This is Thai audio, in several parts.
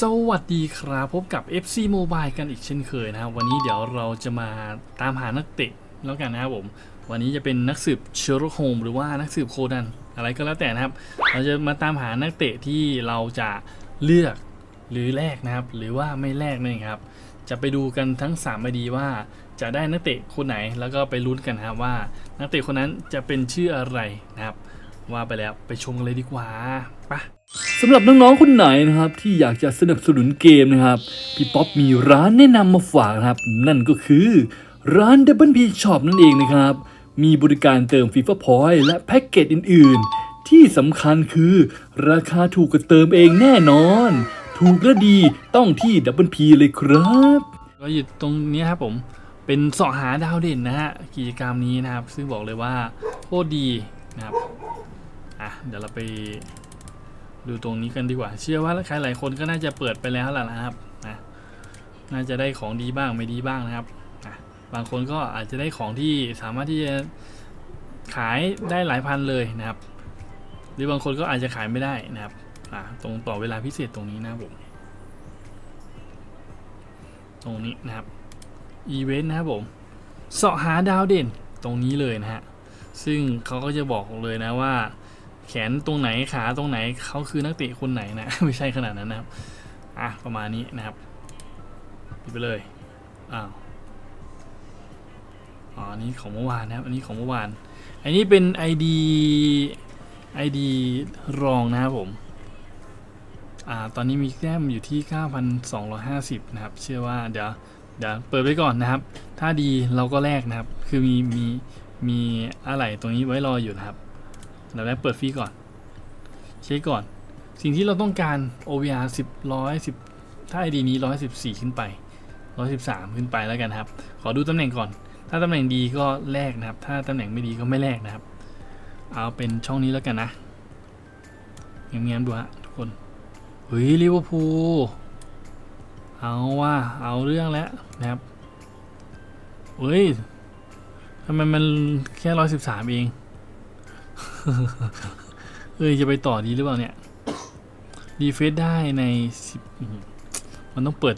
สวัสดีครับ พบกับ FC Mobile กันอีกเช่นเคยนะครับ วันนี้เดี๋ยวเราจะมาตามหานักเตะแล้วกันนะครับผม วันนี้จะเป็นนักสืบเชอร์ล็อกโฮมหรือว่านักสืบโคนัน อะไรก็แล้วแต่นะครับ เราจะมาตามหานักเตะที่เราจะเลือกหรือแลกนะครับ หรือว่าไม่แลกนั่นครับ จะไปดูกันทั้ง3มดีว่าจะได้นักเตะคนไหนแล้วก็ไปลุ้นกันนะครับว่า นักเตะคนนั้นจะเป็นชื่ออะไรนะครับ ว่าไปแล้วไปชมกันเลยดีกว่าไปะ สำหรับน้องๆ คนไหนนะครับ ที่อยากจะสนับสนุนเกมนะครับ พี่ป๊อปมีร้านแนะนำมาฝากนะครับ นั่นก็คือร้าน Double P Shop นั่นเองนะครับ มีบริการเติม FIFA Point และแพ็กเกจอื่น ๆ ที่สำคัญคือราคาถูกกว่าเติมเองแน่นอน ถูกและดีต้องที่ Double P เลยครับก็อยู่ตรงนี้ครับผมเป็นเสาะหาดาวเด่นนะฮะกิจกรรมนี้นะครับ ซึ่งบอกเลยว่าโคตรดีนะครับอะเดี๋ยวเราไป ดูตรงนี้กันดีกว่า เชื่อว่าใครหลายคนก็น่าจะเปิดไปแล้วล่ะนะครับนะน่าจะได้ของดีบ้างไม่ดีบ้างนะครับอะบางคนก็อาจจะได้ของที่สามารถที่จะขายได้หลายพันเลยนะครับ หรือบางคนก็อาจจะขายไม่ได้นะครับอะตรงต่อเวลาพิเศษตรงนี้นะผมตรงนี้นะครับอีเวนต์นะครับผมเสาะหาดาวเด่นตรงนี้เลยนะฮะซึ่งเขาก็จะบอกเลยนะว่า แขนตรงไหนขาตรงไหนเขาคือนักเตะคนไหนนะ ไม่ใช่ขนาดนั้นนะครับ อะ ประมาณนี้นะครับปิดไปเลยอ้าวอ๋อนนี้ของเมื่อวานนะครับ อันนี้ของเมื่อวาน อันนี้เป็น ID ID รองนะครับผมอ่าตอนนี้มีแต้มอยู่ที่ 9,250 นะครับ เชื่อว่าเดี๋ยวเดี๋ยวเปิดไว้ก่อนนะครับ ถ้าดีเราก็แลกนะครับ คือมีมีมีอะไรตรงนี้ไว้รออยู่นะครับ เราแรกเปิดฟรีก่อน เช็คก่อน สิ่งที่เราต้องการ OVR 10 110 ถ้า ID นี้ 114 ขึ้นไป 113 ขึ้นไปแล้วกันครับ ขอดูตำแหน่งก่อน ถ้าตำแหน่งดีก็แลกนะครับ ถ้าตำแหน่งไม่ดีก็ไม่แลกนะครับ เอาเป็นช่องนี้แล้วกันนะเงี้ยบๆดูฮะทุกคนเฮ้ยลิเวอร์พูลเอาว่าเอาเรื่องแล้วนะครับเฮ้ยทำไมมันแค่ร้อยสิบสามเอง เอ้ยจะไปต่อดีหรือเปล่าเนี่ยดีเฟซได้ในสิบมันต้องเปิด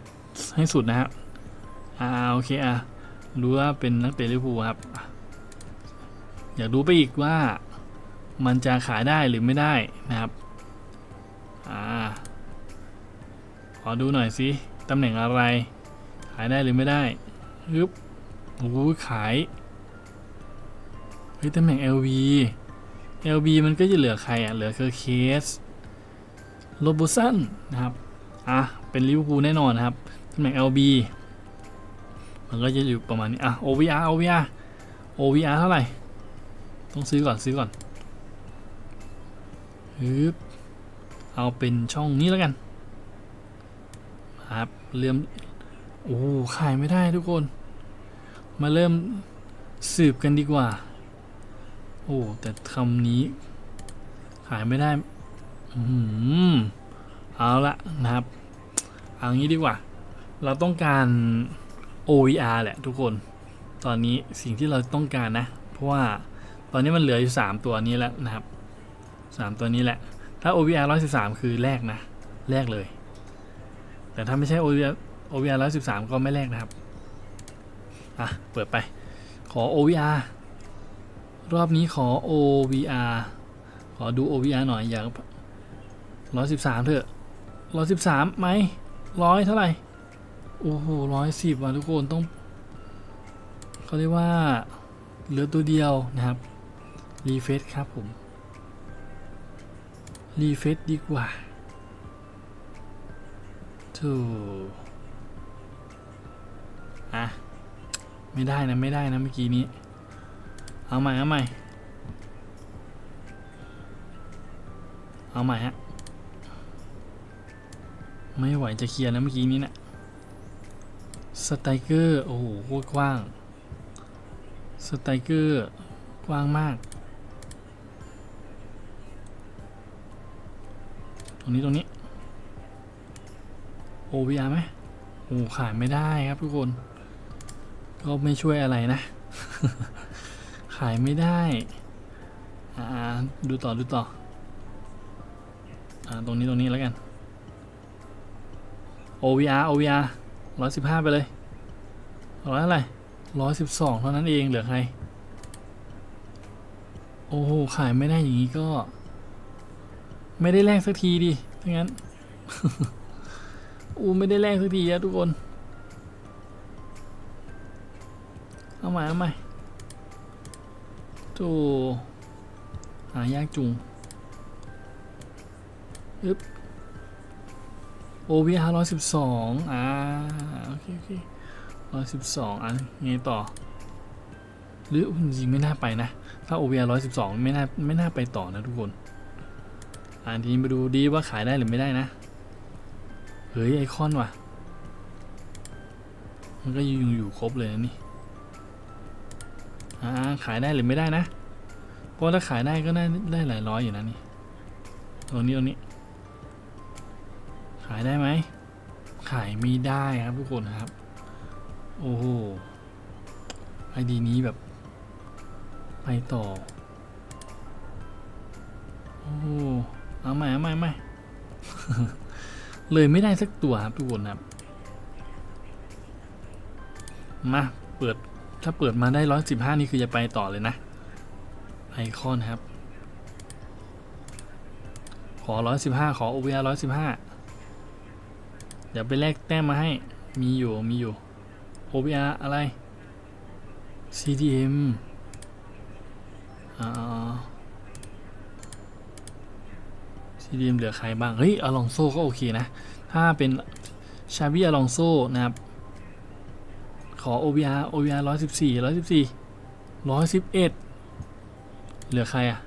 ให้สุดนะครับอ่าโอเคอะรู้ว่าเป็นนักเตะลิเวอร์พูลครับ อยากรู้ไปอีกว่ามันจะขายได้หรือไม่ได้นะครับอ่าขอดูหน่อยสิตำแหน่งอะไร ขายได้หรือไม่ได้ฮึบโอ้ขายเฮ้ยตำแหน่ง LV LV มันก็จะเหลือใครอะ เหลือคือเคสโรบูสันนะครับ อะ เป็นลิเวอร์พูลแน่นอนนะครับตำแหน่ง LB มันก็จะอยู่ประมาณนี้ อะ OVR OVR OVR เท่าไหร่ ต้องซื้อก่อนซื้อก่อนฮึบเอาเป็นช่องนี้แล้วกันครับเริ่มโอ้ขายไม่ได้ทุกคน มาเริ่มสืบกันดีกว่า อ้แต่คำนี้ ขายไม่ได้ อืมเอาละนะครับเอางี้ดีกว่า เราต้องการ OVR แหละทุกคน ตอนนี้สิ่งที่เราต้องการนะ เพราะว่าตอนนี้มันเหลืออยู่ 3 ตัวนี้แล้วนะครับ 3 ตัวนี้แหละ ถ้า OVR 113 คือแรกนะ แรกเลย แต่ถ้าไม่ใช่ OVR OVR 113 ก็ไม่แลกนะครับ อะ เปิดไป ขอ OVR รอบนี้ขอ OVR ขอดู OVR หน่อยอยาก113เถอะ113ไหมร้อยเท่าไหร่ โอ้โหร้อยสิบว่ะทุกคนต้องเขาเรียกว่า เหลือตัวเดียวนะครับ รีเฟซครับผม รีเฟซดีกว่าถูกอะ ไม่ได้นะ ไม่ได้นะ เมื่อกี้นี้ เอาใหม่เอาใหม่เอาใหม่ฮะ ไม่ไหวจะเคลียร์นะเมื่อกี้นี้เนะี่ยสไตเกอร์ โอ้โหกว้าง สไตเกอร์ กว้างมาก ตรงนี้ตรงนี้ OVR ไหมโอ้ขายไม่ได้ครับทุกคน ก็ไม่ช่วยอะไรนะ ขายไม่ได้อ่าดูต่อดูต่ออ่าตรงนี้ตรงนี้แล้วกัน OVR OVR ร้อยสิบห้าไปเลยร้อยอะไรร้อยสิบสองเท่านั้นเองเหลือใคร โอ้โห ขายไม่ได้อย่างนี้ก็ ไม่ได้แลกสักทีดิถ้างั้นอู้ไม่ได้แลกสักทีอะทุกคน เอาใหม่เอาใหม่ โธ่หายากจุงอึ๊บ OVR ร้อยสิบสองอ่า โอเค โอเคร้อยสิบสองอะไงต่อ หรือจริงไม่น่าไปนะ ถ้า OVR ร้อยสิบสองไม่น่า ไม่น่าไปต่อนะทุกคน อ่าทีนี้มาดูดีว่าขายได้หรือไม่ได้นะ เฮ้ย ไอคอนว่ะ มันก็ยังอยู่ครบเลยนะนี่ อ่าขายได้หรือไม่ได้นะ เพราะถ้าขายได้ก็ได้ได้หลายร้อยอยู่นะนี่ตรงนี้ตรงนี้ ขายได้ไหม ขายไม่ได้ครับทุกคนครับ โอ้โห ไอดีนี้แบบ ไปต่อ โอ้โหเอาใหม่เอาใหม่ใหม่เลยไม่ได้สักตัวครับทุกคนครับ มา เปิด ถ้าเปิดมาได้ร้อยสิบห้านี่คือจะไปต่อเลยนะ ไอคอนครับ ขอร้อยสิบห้าขอ OVR ร้อยสิบห้าเดี๋ยวไปแลกแต้มมาให้ มีอยู่ มีอยู่ OBR อะไร CDM อ่า CDM เหลือใครบ้าง เฮ้ย อลองโซก็โอเคนะ ถ้าเป็นชาบีอลองโซนะครับ ขอ OBR OBR ร้อยสิบสี่ร้อยสิบสี่ร้อยสิบเอ็ดเหลือใครอะ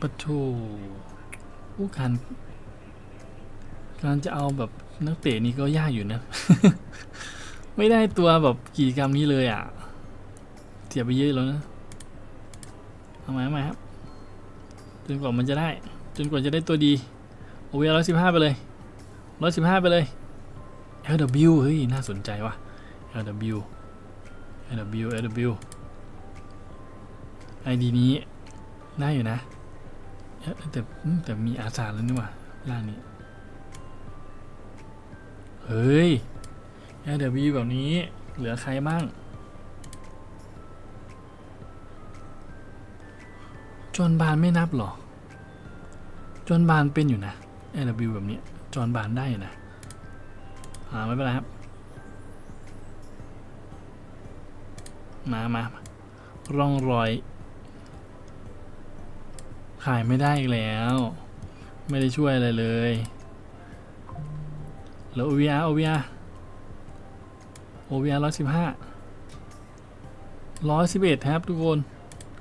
ปะโถอู้การการจะเอาแบบนักเตะนี่ก็ยากอยู่นะ ไม่ได้ตัวแบบกิจกรรมนี้เลยอะเสียไปเยอะแล้วนะเอาไหมเอาไหมครับจนกว่ามันจะได้ จนกว่าจะได้ตัวดี โอเวอร์ร้อยสิบห้าไปเลยร้อยสิบห้าไปเลย LW เฮ้ย น่าสนใจว่ะ LW LW LW ID นี้ได้อยู่นะ แต่แต่มีอาสาแล้วนี่หว่าล่างนี้ เฮ้ย LW แบบนี้เหลือใครบ้างจอนบานไม่นับหรอ จอนบานเป็นอยู่นะ LW แบบนี้ จอนบานได้อยู่นะ อ่า ไม่เป็นไรครับ มามาร่องรอย ขายไม่ได้อีกแล้ว ไม่ได้ช่วยอะไรเลย แล้ว OVR OVR OVR ร้อยสิบห้าร้อยสิบเอ็ดครับทุกคน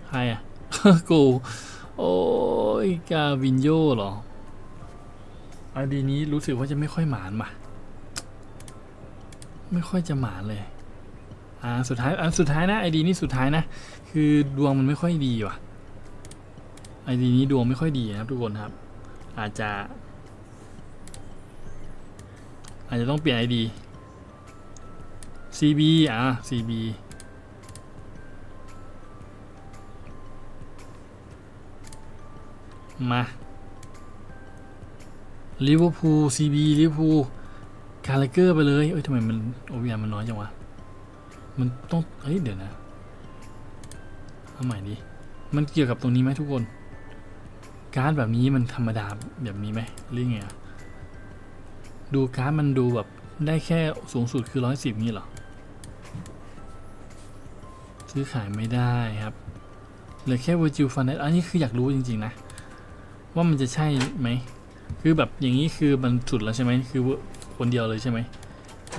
ใครอะ กู โอ้ย กาวินโยเหรออดีนี้รู้สึกว่าจะไม่ค่อยหมานมาไม่ค่อยจะหมานเลย อ่าสุดท้ายอ่าสุดท้ายนะไอดีนี้สุดท้ายนะ คือดวงมันไม่ค่อยดีว่ะไอดีนี้ดวงไม่ค่อยดีนะครับทุกคนครับ อาจจะ อาจจะต้องเปลี่ยน ID CB อะ CB มาลิเวอร์พูล CB ลิเวอร์พูลคาร์ลเกอร์ไปเลย เอ้ยทำไมมันโอเวียมันน้อยจังวะ มันต้องเฮ้ยเดี๋ยวนะเอาใหม่ดิมันเกี่ยวกับตรงนี้ไหมทุกคน การ์ดแบบนี้มันธรรมดาแบบนี้ไหมหรือไงอะดูการ์ดมันดูแบบได้แค่สูงสุดคือร้อยสิบนี่หรอ ซื้อขายไม่ได้ครับเหลือแค่ Virtual Fund อันนี้คืออยากรู้จริง ๆ นะ ว่ามันจะใช่ไหม คือแบบอย่างนี้คือมันสุดแล้วใช่ไหมคือคนเดียวเลยใช่ไหม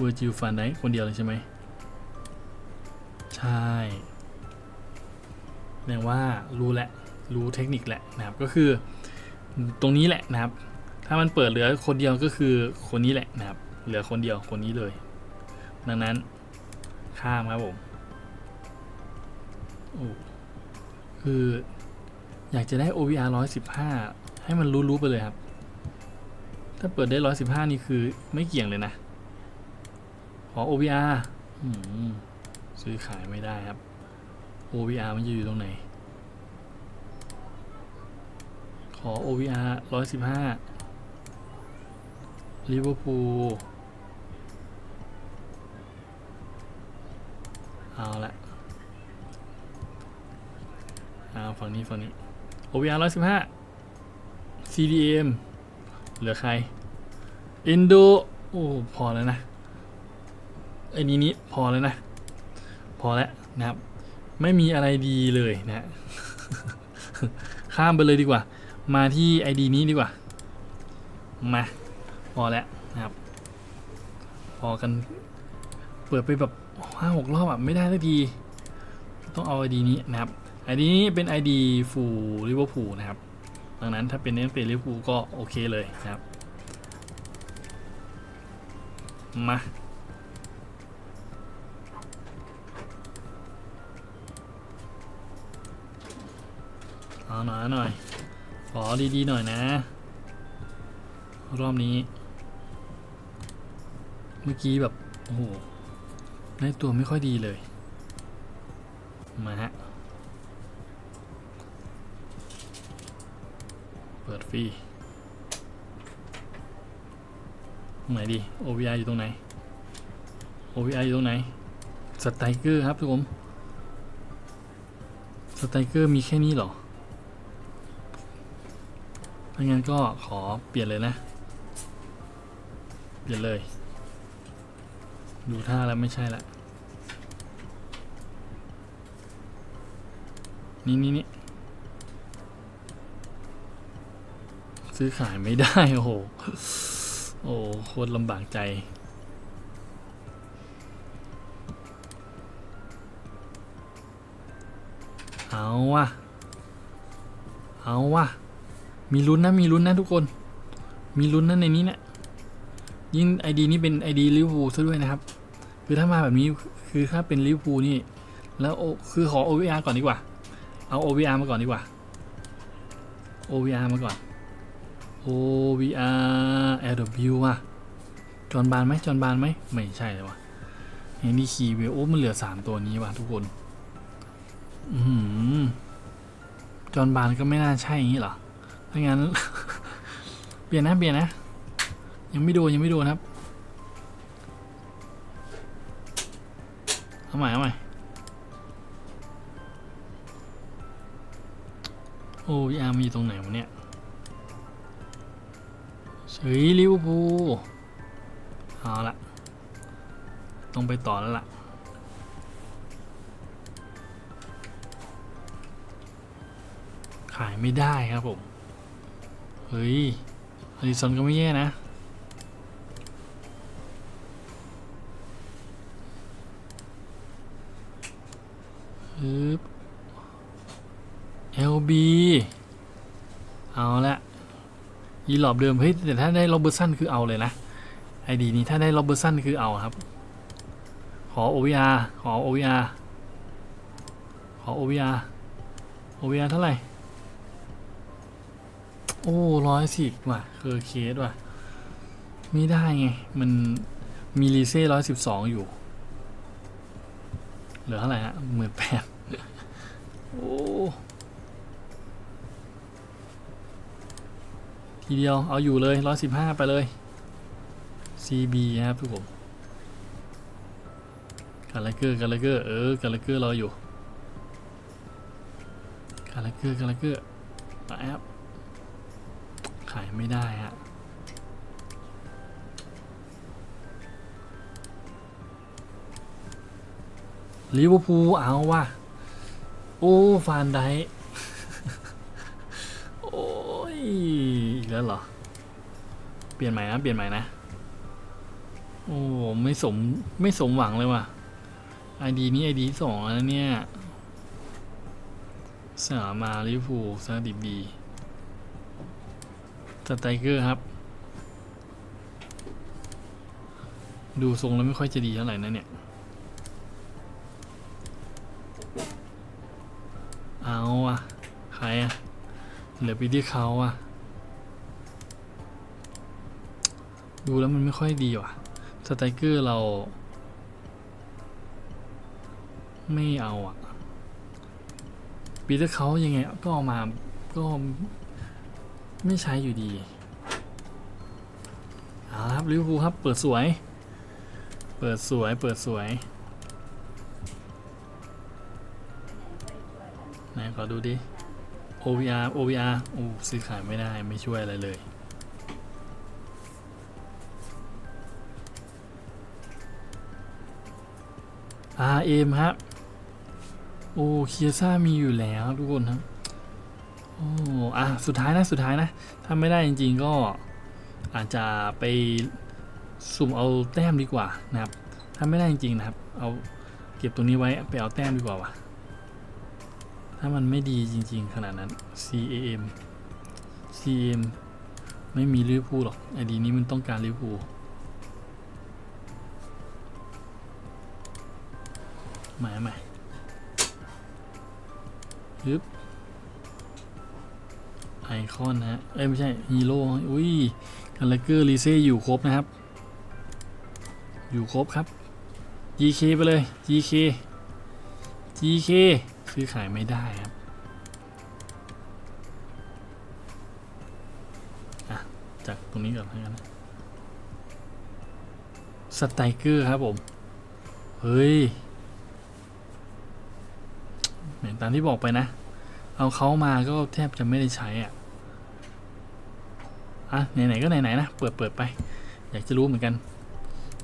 Virtual Fund ได้คนเดียวเลยใช่ไหม ใช่แปลว่ารู้แหละ รู้เทคนิคแหละนะครับ ก็คือ ตรงนี้แหละนะครับ ถ้ามันเปิดเหลือคนเดียวก็คือคนนี้แหละนะครับ เหลือคนเดียวคนนี้เลย ดังนั้นข้ามครับผมคืออยากจะได้ OVR 115 ให้มันรู้ๆไปเลยครับ ถ้าเปิดได้ 115 นี่คือไม่เกี่ยงเลยนะ ขอ OVR อืม ซื้อขายไม่ได้ครับ OVR มันจะอยู่ตรงไหน ขอ OVR 115ลิเวอร์พูลเอาละเอาฝั่งนี้ฝั่งนี้ OVR ร้อยสิบห้า CDM เหลือใคร อินโด โอ้ พอแล้วนะไอ้นี้นี้พอแล้วนะ อแล้วนะครับ ไม่มีอะไรดีเลยนะข้ามไปเลยดีกว่า มาที่ ID นี้ดีกว่า มา พอแล้วนะครับ พอกัน เปิดไปแบบห้าหกรอบอะ ไม่ได้สักที ต้องเอา ID นี้นะครับ ID นี้เป็น ID ฟูลิเวอร์พูลนะครับ ดังนั้นถ้าเป็นเน้นเป็นลิเวอร์พูลก็โอเคเลยนะครับ มา เอาหน่อยเอาหน่อย ขอดีๆหน่อยนะ รอบนี้ เมื่อกี้แบบ โอ้โหในตัวไม่ค่อยดีเลย มาฮะ เปิดฟรีตรงไหนดี OVR อยู่ตรงไหน OVR อยู่ตรงไหน สไตรเกอร์ครับทุกคนสไตรเกอร์มีแค่นี้เหรอ ถ้างั้นก็ขอเปลี่ยนเลยนะ เปลี่ยนเลย ดูท่าแล้วไม่ใช่ละ นี่นี่นี่ซื้อขายไม่ได้ โอ้โห โอ้โคตรลำบากใจ เอาวะเอาว่ะ มีลุ้นนะมีลุ้นนะทุกคน มีลุ้นนะในนี้เนะี่ยยิ่งไอดีนี้เป็นไอดีลิเวอร์พูลซะด้วยนะครับ คือถ้ามาแบบนี้คือถ้าเป็นลิเวอร์พูลนี่ แล้วโอคือขอ OVR ก่อนดีกว่า เอา OVR มาก่อนดีกว่า OVR มาก่อน OVR LW อะจอนบานไหมจอนบานไหมไม่ใช่เลยว่ะเฮนนี่คีเวโอ้มันเหลือ3ตัวนี้ว่ะทุกคน อือหือจอนบานก็ไม่น่าใช่อย่างนี้หรอ ถ้างั้น เปลี่ยนนะเปลี่ยนนะ ยังไม่ดนยังไม่โดนครับ เอาใหม่เอาใหม่โอ้ยอาร์มีตรงไหนวะเนี่ยเฮ้ยลิวพูเอาละต้องไปต่อแล้วล่ะขายไม่ได้ครับผม เฮ้ยอลิสันก็ไม่แย่นะฮึบ LB เอาละยีหลอบเดิม เฮ้ย แต่ถ้าได้โรเบอร์สันคือเอาเลยนะ ไอดีนี้ถ้าได้โรเบอร์สันคือเอาครับ ขอ OVR ขอ OVR ขอ OVR OVR เท่าไหร่ โอ้ร้อยสิบว่ะคือเคสว่ะไม่ได้ไง มันมีรีเซ่ร้อยสิบสองอยู่ เหลือเท่าไหร่ฮะหมื่นแปดโอ้ทีเดียวเอาอยู่เลยร้อยสิบห้าไปเลย CB นะครับทุกผมกาลเกอร์กาลเกอร์เออกาลเกอร์รออยู่กาลเกอร์กาลเกอร์มาแอปายไม่ได้ฮะลิเวอร์พูลเอาว่ะ โอ้ฟานไดโอ้ยอีกแล้วเหรอ เปลี่ยนใหม่นะ เปลี่ยนใหม่นะ โอ้ไม่สม ไม่สมหวังเลยว่ะไอดีนี้ไอดีสองแล้วเนี่ยสามาลิเวอร์พูลซาดิบดี สไตเกอร์ครับ ดูทรงแล้วไม่ค่อยจะดีเท่าไหร่นะเนี่ย เอาอะใครอะเหลือไปที่เขาอะดูแล้วมันไม่ค่อยดีว่ะ สไตเกอร์เรา ไม่เอาอะปีเตอร์เขายังไงก็เอามาก็ ไม่ใช้อยู่ดีเอาครับลิเวอร์พูลครับ เปิดสวย เปิดสวย เปิดสวยไหนขอดูดิ OVR OVR โอ้ซื้อขายไม่ได้ไม่ช่วยอะไรเลย RM ครับ โอ้เคียซ่ามีอยู่แล้วทุกคนครับ โอ้อะสุดท้ายนะสุดท้ายนะ ถ้าไม่ได้จริง ๆ ก็อาจจะไปสุ่มเอาแต้มดีกว่านะครับ ถ้าไม่ได้จริง ๆ นะครับ เอาเก็บตรงนี้ไว้ไปเอาแต้มดีกว่าวะถ้ามันไม่ดีจริง ๆ ขนาดนั้น CAM CAM ไม่มีลิเวอร์พูลหรอกไอดีนี้มันต้องการลิเวอร์พูลใหม่ใหม่ฮึบ ไอคอนนะฮะ เอ้ย ไม่ใช่ฮีโร่ อุ้ยคาแรคเกอร์ลีเซ่อยู่ครบนะครับ อยู่ครบครับ GK ไปเลย GK GK ซื้อขายไม่ได้ครับ อะ จากตรงนี้ก่อนแล้กันะสไตเกอร์ครับผม เฮ้ยเหมือนตามที่บอกไปนะ เอาเขามาก็แทบจะไม่ได้ใช้อะ อะไหนๆก็ไหนๆนะ เปิดเปิดไป อยากจะรู้เหมือนกัน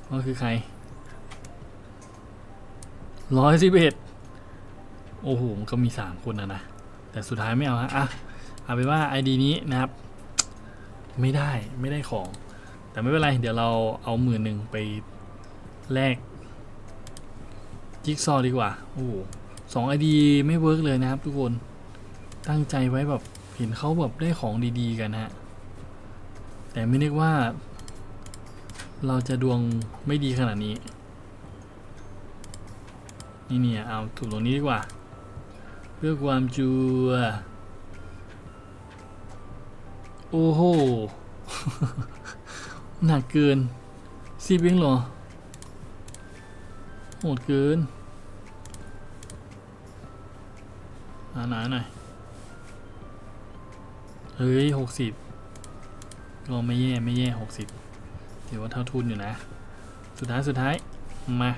ว่าคือใครร้อยสิบเอ็ดโอ้โหก็มีสามคนนะนะ แต่สุดท้ายไม่เอาฮะอะเอาไปนว่า ID นี้นะครับ ไม่ได้ไม่ได้ของ แต่ไม่เป็นไร เดี๋ยวเราเอาหมื่นหนึ่งไปแลกจิ๊กซอว์ดีกว่า โอ้สองไอดีไม่เวิร์กเลยนะครับทุกคน ตั้งใจไว้แบบเห็นเขาแบบได้ของดีๆกันนะฮะ แต่ไม่นึกว่า เราจะดวงไม่ดีขนาดนี้ นี่เนี่ย เอาถูกตรงนี้ดีกว่า เพื่อความจัวโอ้โห หนักเกินซีบิงหรอ โหดเกินหนาหนาหน่อย เฮ้ยหกสิบ ก็ไม่แย่ไม่แย่หกสิบถือว่าเท่าทุนอยู่นะ สุดท้ายสุดท้ายมา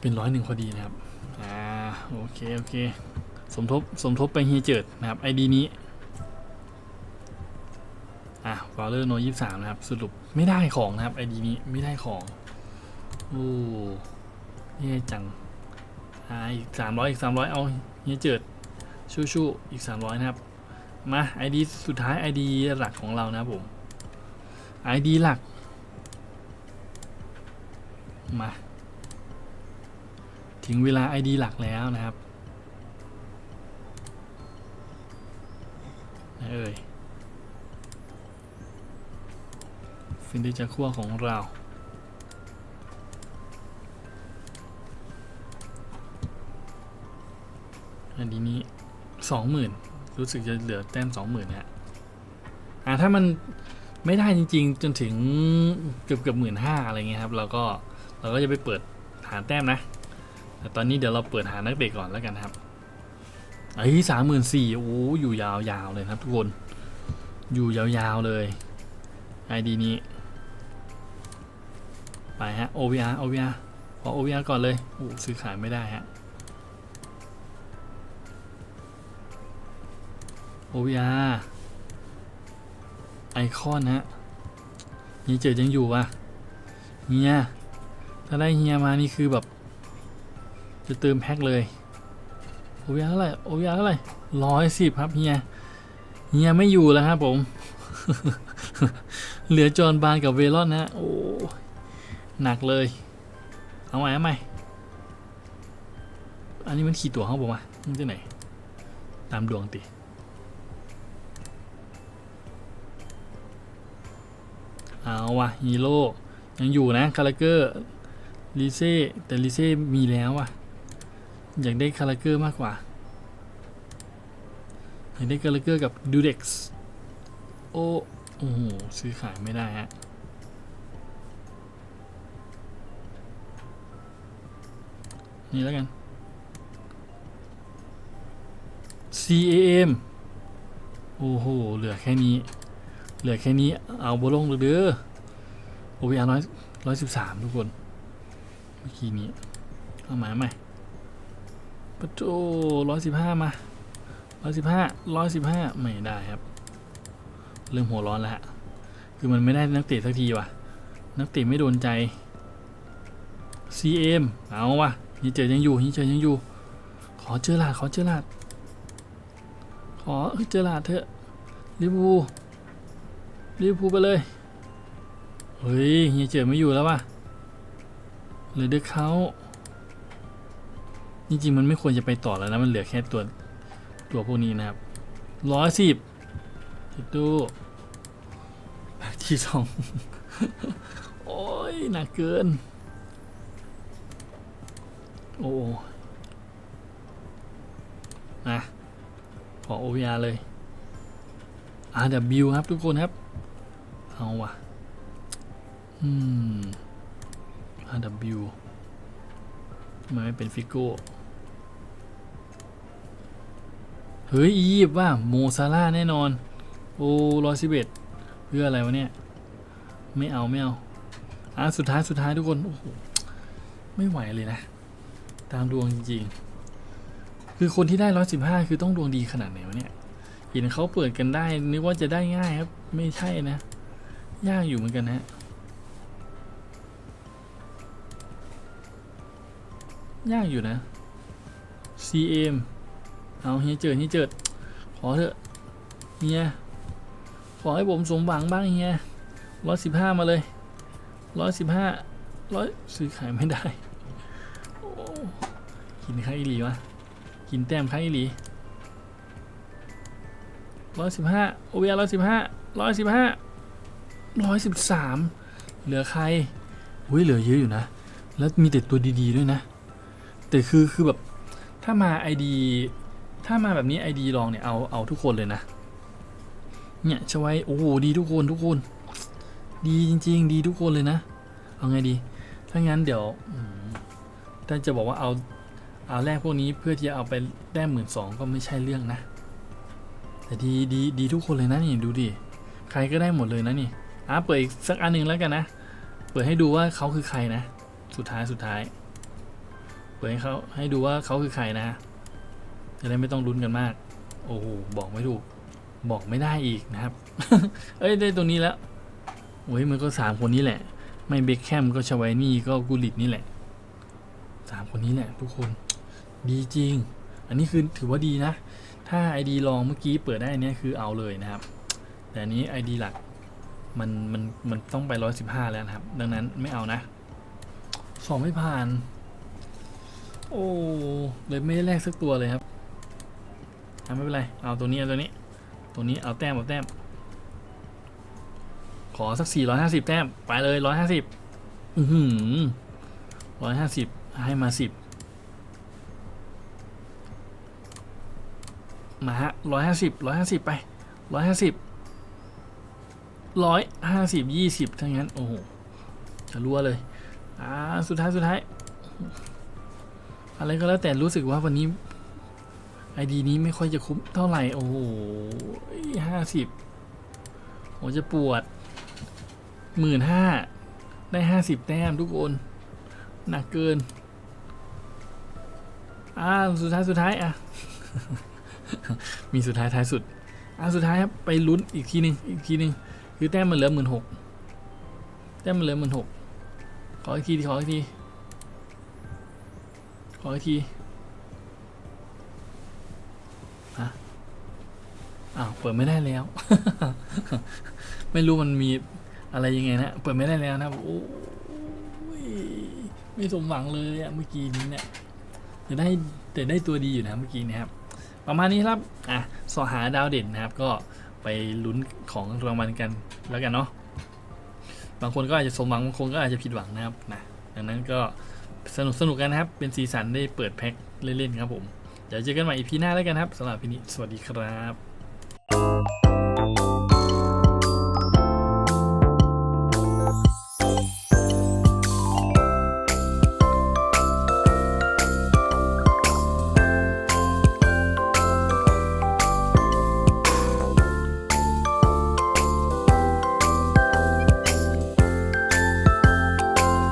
เป็นร้อยหนึ่งพอดีนะครับ อ่า โอเค โอเค สมทบ สมทบไปเฮียเจิดนะครับไอดีนี้ อะวอลเลอร์โนยี่สามนะครับ สรุปไม่ได้ของนะครับไอดีนี้ไม่ได้ของ โอ้แย่จัง อ่าอีกสามร้อยอีกสามร้อยเอาเฮียเจิดชู่ชู่อีกสามร้อยนะครับ มา ID สุดท้าย ID หลักของเรานะผม ID หลัก มา ถึงเวลา ID หลักแล้วนะครับเอ่ยฟินดิจาคั่วของเรา อันนี้นี้สองหมื่นรู้สึกจะเหลือแต้มสองหมื่นฮะอ่าถ้ามันไม่ได้จริง ๆ จนถึงเกือบเกือบหมื่นห้าอะไรเงี้ยครับ เราก็เราก็จะไปเปิดหาแต้มนะแต่ตอนนี้เดี๋ยวเราเปิดหานักเตะก่อนแล้วกันครับไอ้สามหมื่นสี่โอ้อยู่ยาวๆเลยครับทุกคน อยู่ยาวๆเลยไอดีนี้ ไปฮะ OVR OVR ขอ OVR ก่อนเลยโอ้ซื้อขายไม่ได้ฮะ OVR ไอคอนฮะเฮียเจอยังอยู่อะเฮียถ้าได้เฮียมานี่คือแบบ จะเติมแพ็คเลย OVR เท่าไหร่ OVR เท่าไหร่ร้อยสิบครับเฮียเฮียไม่อยู่แล้วครับผม เหลือจอห์นบานกับเวลอนนะโอ้หนักเลย เอาใหม่เอาใหม่อันนี้มันขี่ตัวเขาบอกว่ามันจะไหน ตามดวงติ เอาว่ะฮีโร่ยังอยู่นะคาราเกอร์ลิเซ่แต่ลิเซ่มีแล้วว่ะอยากได้คาราเกอร์มากกว่า อยากได้คาราเกอร์กับดูเด็กส์โอ้โอ้โหซื้อขายไม่ได้ฮะนี่แล้วกัน CAM โอ้โห เหลือแค่นี้ เหลือแค่นี้เอาบลงเลยเด้อ OVR ร้อยร้อยสิบสามทุกคน เมื่อกี้นี้เอาหม่เอาใหม่ปะโจร้อยสิบห้ามาร้อยสิบห้าร้อยสิบห้าไม่ได้ครับ เริ่มหัวร้อนแล้วฮะคือมันไม่ได้นักเตะสักทีว่ะ นักเตะไม่โดนใจ CM เอาว่ะนี่เจอยังอยู่นี่เจอยังอยู่ ขอเจอลาดขอเจอลาดขอเจอลาดเถอะลิเวอร์พู ลิเวอร์พูลไปเลย เฮ้ยเฮียเจอไม่อยู่แล้วว่ะเลือเด็กเขาจริงๆมันไม่ควรจะไปต่อแล้วนะมันเหลือแค่ตัวตัวพวกนี้นะครับร้อยสิบคิดดูแพ็กที่สองโอ้ยหนักเกิน โอ้นะขอ OVR เลย RW ครับทุกคนครับ เอาว่ะ อืม RW ทำไมไม่เป็นฟิกโก้ เฮ้ย อียิปต์ว่าโมซาร่าแน่นอน โอ้ร้อยสิบเอ็ดเพื่ออะไรวะเนี่ย ไม่เอา ไม่เอา อะ สุดท้ายสุดท้ายทุกคน โอ้โห ไม่ไหวเลยนะ ตามดวงจริงๆ คือคนที่ได้ร้อยสิบห้าคือต้องดวงดีขนาดไหนวะเนี่ยเห็นเขาเปิดกันได้ นึกว่าจะได้ง่ายครับ ไม่ใช่นะ ยากอยู่เหมือนกันนะยากอยู่นะ CM เอาเฮียเจิดเฮียเจิดขอเถอะเฮียขอให้ผมสมหวังบ้างเฮียร้อยสิบห้ามาเลยร้อยสิบห้าร้อยซื้อขายไม่ได้กินข้างอีหลีวะกินแต้มข้างอีหลีร้อยสิบห้าโอเวียร้อยสิบห้าร้อยสิบห้า ร้อยสิบสามเหลือใครอุ้ยเหลือเยอะอยู่นะ แล้วมีแต่ตัวดีๆด้วยนะ แต่คือคือแบบถ้ามา ID ถ้ามาแบบนี้ ID ลองเนี่ยเอาเอาทุกคนเลยนะ เนี่ยชไว้โอ้โหดีทุกคนทุกคน ดีจริง ๆ ดีทุกคนเลยนะ เอาไงดี ถ้างั้นเดี๋ยวถ้าจะบอกว่าเอาเอาแรกพวกนี้เพื่อที่จะเอาไปแต้มหมื่นสองก็ไม่ใช่เรื่องนะ แต่ดีดีดีทุกคนเลยนะนี่ดูดิ ใครก็ได้หมดเลยนะนี่ อะเปิดอีกสักอันหนึ่งแล้วกันนะ เปิดให้ดูว่าเขาคือใครนะ สุดท้ายสุดท้าย เปิดให้เขาให้ดูว่าเขาคือใครนะจะได้ไม่ต้องลุ้นกันมาก โอ้โหบอกไม่ถูก บอกไม่ได้อีกนะครับ เอ้ยได้ตรงนี้แล้วโอ้ยมันก็สามคนนี้แหละ ไม่เบคแคมก็ชวายนี่ก็กูลิตนี่แหละสามคนนี้แหละทุกคน ดีจริง อันนี้คือถือว่าดีนะ ถ้า ID ลองเมื่อกี้เปิดได้อันเนี้ยคือเอาเลยนะครับ แต่อันนี้ ID หลัก มันมันมันต้องไปร้อยสิบห้าแล้วนะครับ ดังนั้นไม่เอานะสองไม่ผ่าน โอ้เลยไม่ได้แลกสักตัวเลยครับไม่เป็นไร เอาตัวนี้เอาตัวนี้ ตัวนี้เอาแต้มเอาแต้ม ขอสักสี่ร้อยห้าสิบแต้ม ไปเลยร้อยห้าสิบอือหือร้อยห้าสิบให้มาสิบมาฮะร้อยห้าสิบร้อยห้าสิบไปร้อยห้าสิบ ร้อยห้าสิบยี่สิบถ้างั้น โอ้โหจะรั่วเลย อ่า สุดท้ายสุดท้าย อะไรก็แล้วแต่รู้สึกว่าวันนี้ไอดีนี้ไม่ค่อยจะคุ้มเท่าไหร่ โอ้โหห้าสิบผมจะปวดหมื่นห้าได้ห้าสิบแต้มทุกคน หนักเกิน อ่า สุดท้ายสุดท้ายอะ มีสุดท้ายท้ายสุด อ่าสุดท้ายครับ ไปลุ้นอีกทีหนึ่งอีกทีหนึ่ง คือแต้มมันเหลือหมื่นหกแต้มมันเหลือหมื่นหกขออีกทีขออีกทีขออีกทีฮะอ้าวเปิดไม่ได้แล้ว ไม่รู้มันมีอะไรยังไงนะเปิดไม่ได้แล้วนะโอ้ยไม่สมหวังเลยอะเมื่อกี้นี้เนี่ยแต่ได้แต่ได้ตัวดีอยู่นะเมื่อกี้นะครับประมาณนี้ครับ อะสอหาดาวเด่นนะครับ ก็ ไปลุ้นของรางวัลกันแล้วกันเนาะบางคนก็อาจจะสมหวังบางคนก็อาจจะผิดหวังนะครับนะดังนั้นก็สนุกสนุกกันนะครับเป็นสีสันได้เปิดแพ็คเล่นๆครับผมเดี๋ยวเจอกันใหม่อีพีหน้าแล้วกันครับสำหรับพีนี้สวัสดีครับ